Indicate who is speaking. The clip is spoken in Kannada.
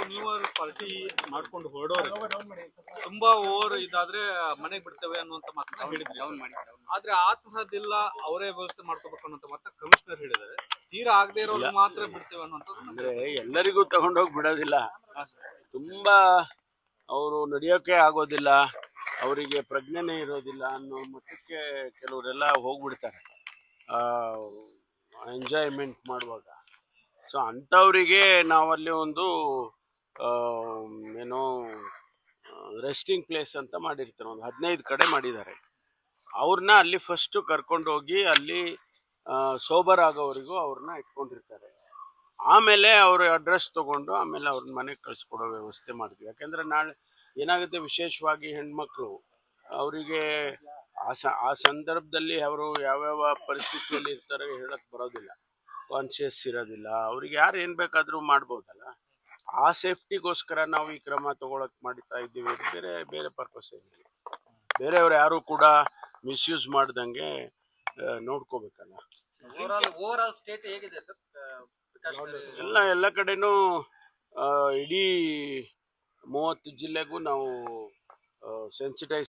Speaker 1: ಇವತ್ತು ನೀವು ಪಾರ್ಟಿ ಮಾಡ್ಕೊಂಡು ಹೊರಡೋರು. ತುಂಬಾ ಓವರ್ ಇದಾದ್ರೆ ಮನೆಗೆ ಬಿಡ್ತೇವೆ ಅನ್ನುವಂತ ಮಾತನ್ನ ಹೇಳಿದ್ರಿ. ಆದ್ರೆ ಆತ್ಮಹದಿಲ್ಲ ಅವರೇ ವ್ಯವಸ್ಥೆ ಮಾಡ್ಕೋಬೇಕು ಅನ್ನೋಂತ ಮಾತ ಕಮಿಷನರ್ ಹೇಳಿದ್ದಾರೆ. ತೀರಾ ಆಗದೆ ಇರೋರು ಮಾತ್ರ ಬಿಡ್ತೇವೆ ಅನ್ನುವಂಥದ್ದು
Speaker 2: ಅಂದ್ರೆ ಎಲ್ಲರಿಗೂ ತಗೊಂಡೋಗಿ ಬಿಡೋದಿಲ್ಲ. ತುಂಬಾ ಅವರು ನಡೆಯೋಕೆ ಆಗೋದಿಲ್ಲ. ಅವರಿಗೆ ಪ್ರಜ್ಞೆನೇ ಇರೋದಿಲ್ಲ ಅನ್ನೋ ಮಟ್ಟಕ್ಕೆ ಕೆಲವರೆಲ್ಲ ಹೋಗ್ಬಿಡ್ತಾರೆ. ಎಂಜಾಯ್ಮೆಂಟ್ ಮಾಡುವಾಗ. ಸೊ ಅಂಥವರಿಗೆ ನಾವಲ್ಲಿ ಒಂದು ಏನೋ ರೆಸ್ಟಿಂಗ್ ಪ್ಲೇಸ್ ಅಂತ ಮಾಡಿರ್ತಾರೆ. ಒಂದು ಹದಿನೈದು ಕಡೆ ಮಾಡಿದ್ದಾರೆ. ಅವ್ರನ್ನ ಅಲ್ಲಿ ಫಸ್ಟು ಕರ್ಕೊಂಡೋಗಿ ಅಲ್ಲಿ ಸೋಬರ್ ಆಗೋವರೆಗೂ ಅವ್ರನ್ನ ಇಟ್ಕೊಂಡಿರ್ತಾರೆ. ಆಮೇಲೆ ಅವರು ಅಡ್ರೆಸ್ ತೊಗೊಂಡು ಆಮೇಲೆ ಅವ್ರನ್ನ ಮನೆಗೆ ಕಳಿಸ್ಕೊಡೋ ವ್ಯವಸ್ಥೆ ಮಾಡ್ತೀವಿ ಯಾಕೆಂದ್ರೆ ನಾಳೆ ಏನಾಗುತ್ತೆ ವಿಶೇಷವಾಗಿ ಹೆಣ್ಮಕ್ಳು, ಅವರಿಗೆ ಆ ಸ, ಆ ಸಂದರ್ಭದಲ್ಲಿ ಅವರು ಯಾವ್ಯಾವ ಪರಿಸ್ಥಿತಿಯಲ್ಲಿ ಇರ್ತಾರೆ ಹೇಳಕ್ಕೆ ಬರೋದಿಲ್ಲ. ಕಾನ್ಶಿಯಸ್ ಇರೋದಿಲ್ಲ. ಅವ್ರಿಗೆ ಯಾರು ಏನು ಬೇಕಾದರೂ ಮಾಡ್ಬೋದಲ್ಲ. ಆ ಸೇಫ್ಟಿಗೋಸ್ಕರ ನಾವು ಈ ಕ್ರಮ ತಗೊಳಕ್ ಮಾಡ್ತಾ ಇದ್ದೀವಿ ಬೇರೆ ಬೇರೆ ಪರ್ಪಸ್ ಏನಿಲ್ಲ. ಬೇರೆಯವ್ರು ಯಾರು ಕೂಡ ಮಿಸ್ಯೂಸ್ ಮಾಡ್ದಂಗೆ ನೋಡ್ಕೋಬೇಕಲ್ಲ. ಎಲ್ಲ ಎಲ್ಲ ಕಡೆನೂ ಇಡೀ ಮೂವತ್ತು ಜಿಲ್ಲೆಗೂ ನಾವು ಸೆನ್ಸಿಟೈಸ್